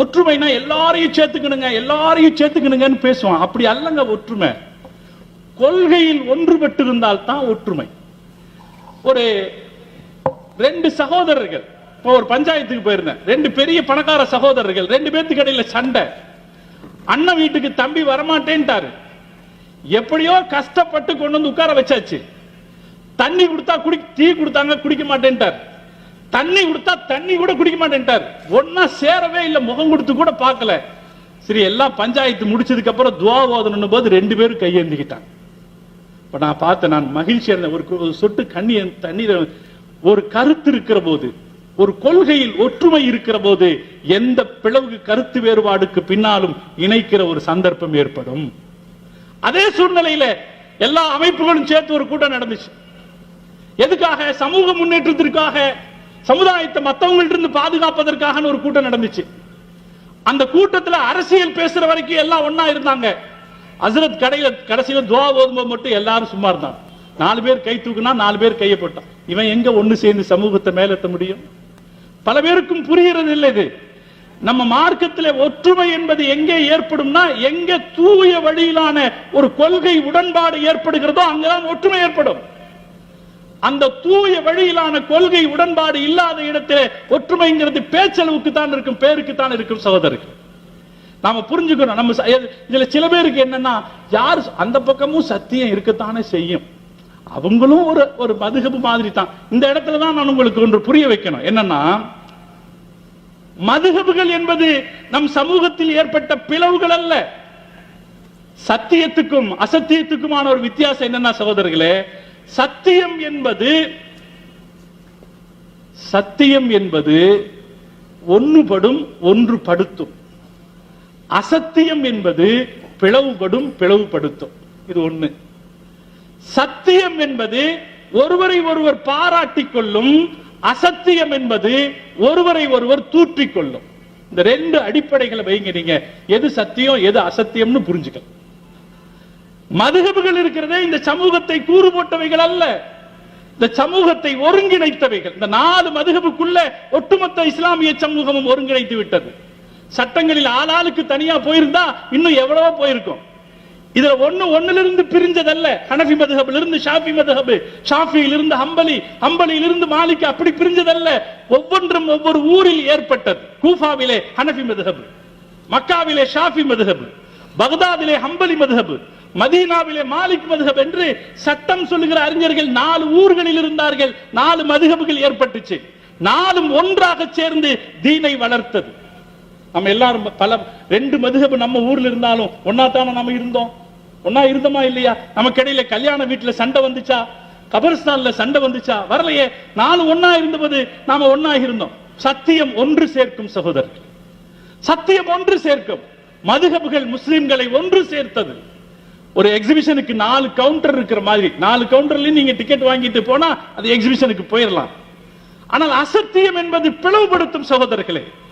ஒற்றுமைனா எல்லாரையும் சேர்த்துக்கணுங்க எல்லாரையும் சேர்த்துக்கணுங்கன்னு பேசுவான். அப்படி அல்லங்க ஒற்றுமை. கொள்கையில் ஒன்றுபட்டிருந்தால் தான் ஒற்றுமை. ஒரு ரெண்டு சகோதரர்கள் இப்போ ஒரு பஞ்சாயத்துக்கு போயிருந்தேன். ரெண்டு பெரிய பணக்கார சகோதரர்கள் ரெண்டு பேர்த்துக்கு இடையில சண்டை. அண்ணன் வீட்டுக்கு தம்பி வரமாட்டேன்ட்டாரு. எப்படியோ கஷ்டப்பட்டு கொண்டு வந்து உட்கார வச்சாச்சு. தண்ணி கொடுத்தா குடி டீ கொடுத்தாங்க குடிக்க மாட்டேன்ட்டார். தண்ணி கொடுத்தா தண்ணி கூட குடிக்க மாட்டேன்ட்டார். ஒன்னா சேரவே இல்ல முகம் கொடுத்து கூட பார்க்கல. சரி எல்லாம் பஞ்சாயத்து முடிச்சதுக்கு அப்புறம் துவா ஓதணும் போது ரெண்டு பேரும் கையேந்திக்கிட்டாங்க. இப்ப நான் பார்த்தேன் நான் மகிழ்ச்சி இருந்தேன் ஒரு சொட்டு கண்ணீர் தண்ணீர் ஒரு கருத்து இருக்கிற போது ஒரு கொள்கையில் ஒற்றுமை இருக்கிற போது எந்த பிளவுக்கு கருத்து வேறுபாடுக்கு பின்னாலும் இணைக்கிற ஒரு சந்தர்ப்பம் ஏற்படும். அதே சூழ்நிலையில எல்லா அமைப்புகளும் சேர்த்து ஒரு கூட்டம் நடந்துச்சு. எதுக்காக? சமூக முன்னேற்றத்திற்காக சமுதாயத்தை மத்தவங்கள்ட்ட இருந்து பாதுகாப்பதற்காக ஒரு கூட்டம் நடந்துச்சு. அந்த கூட்டத்துல அரசியல் பேசுற வரைக்கும் எல்லாம் ஒன்னா இருந்தாங்க. அசரத் கடையில கடைசியில துவா ஓதும்போது மட்டும் எல்லாரும் சும்மா இருந்தாங்க. நாலு பேர் கை தூக்குனா நாலு பேர் கையை போட்டான். இவன் எங்க ஒண்ணு சேர்ந்து சமூகத்தை மேலெத்த முடியும்? பல பேருக்கும் புரிகிறது இல்லை இது. நம்ம மார்க்கத்தில் ஒற்றுமை என்பது எங்கே ஏற்படும்னா எங்க தூய வழியிலான ஒரு கொள்கை உடன்பாடு ஏற்படுகிறதோ அங்கதான் ஒற்றுமை ஏற்படும். அந்த தூய வழியிலான கொள்கை உடன்பாடு இல்லாத இடத்திலே ஒற்றுமைங்கிறது பேச்சளவுக்கு தான் இருக்கும் பேருக்கு தான் இருக்கும் சகோதரர்கள் நாம புரிஞ்சுக்கணும். நம்ம இதுல சில பேருக்கு என்னன்னா யார் அந்த பக்கமும் சத்தியம் இருக்கத்தானே செய்யும். அவங்களும் ஒரு ஒரு மதுகப்பு மாதிரி தான். இந்த இடத்துல தான் நான் உங்களுக்கு ஒன்று புரிய வைக்கணும். என்னன்னா மதுகபுகள் என்பது நம் சமூகத்தில் ஏற்பட்ட பிளவுகள் அல்ல. சத்தியத்துக்கும் அசத்தியத்துக்குமான ஒரு வித்தியாசம் என்னன்னா சகோதரர்களே சத்தியம் என்பது சத்தியம் என்பது ஒன்றுபடும் ஒன்றுபடுத்தும். அசத்தியம் என்பது பிளவுபடும் பிளவுபடுத்தும். இது ஒண்ணு. சத்தியம் என்பது ஒருவரை ஒருவர் பாராட்டிக் கொள்ளும் அசத்தியம் என்பது ஒருவரை ஒருவர் தூற்றிக் கொள்ளும். இந்த ரெண்டு அடிப்படைகளை வைங்க நீங்க. எது சத்தியம் எது அசத்தியம்னு புரிஞ்சுக்கலாம் மதுகபுகள் இருக்கிறதே இந்த சமூகத்தை கூறு போட்டவைகள் அல்ல. இந்த சமூகத்தை ஒருங்கிணைத்தவைகள். இந்த நாலு மதுகபுக்குள்ள ஒட்டுமொத்த இஸ்லாமிய சமூகமும் ஒருங்கிணைத்து விட்டது. சட்டங்களில் ஆளாளுக்கு தனியா போயிருந்தா இன்னும் எவ்வளவோ போயிருக்கும். இதுல ஒண்ணு ஒண்ணுல இருந்து பிரிஞ்சதல்ல. ஹனஃபி மதுஹபில் இருந்து ஷாஃபி மதுஹபு ஷாஃபியில் இருந்து ஹம்பலி ஹம்பலியில் இருந்து மாலிக் அப்படி பிரிஞ்சதல்ல. ஒவ்வொன்றும் ஒவ்வொரு ஊரில் ஏற்பட்டது. கூஃபாவிலே ஹனஃபி மதுஹபு மக்காவிலே ஷாஃபி மதுஹபு பக்தாதிலே ஹம்பலி மதுஹபு மதீனாவிலே மாலிக் மதுகப் என்று சட்டம் சொல்லுகிற அறிஞர்கள் நாலு ஊர்களில் இருந்தார்கள். நாலு மதுஹபுகள் ஏற்பட்டுச்சு. நாலும் ஒன்றாக சேர்ந்து தீனை வளர்த்தது. நம்ம எல்லாரும் பல ரெண்டு மதுகபு நம்ம ஊர்ல இருந்தாலும் ஒன்னா தானே நம்ம இருந்தோம்? ஒன்னா இருந்தோமா இல்லையா? நமக்கு இடையில கல்யாண வீட்டுல சண்டை வந்துச்சா? கபர்ஸ்தான்ல சண்டை வந்துச்சா? வரலையே. நாலு ஒன்னா இருந்தபோது நாம ஒன்னா இருந்தோம். சத்தியம் ஒன்று சேர்க்கும் சகோதரர்கள் சத்தியம் ஒன்று சேர்க்கும். மதுகபுகள் முஸ்லிம்களை ஒன்று சேர்த்தது. ஒரு எக்ஸிபிஷனுக்கு நாலு கவுண்டர் இருக்கிற மாதிரி. நாலு கவுண்டர்லயும் நீங்க டிக்கெட் வாங்கிட்டு போனா அது எக்ஸிபிஷனுக்கு போயிடலாம் ஆனால் அசத்தியம் என்பது பிளவுபடுத்தும் சகோதரர்களே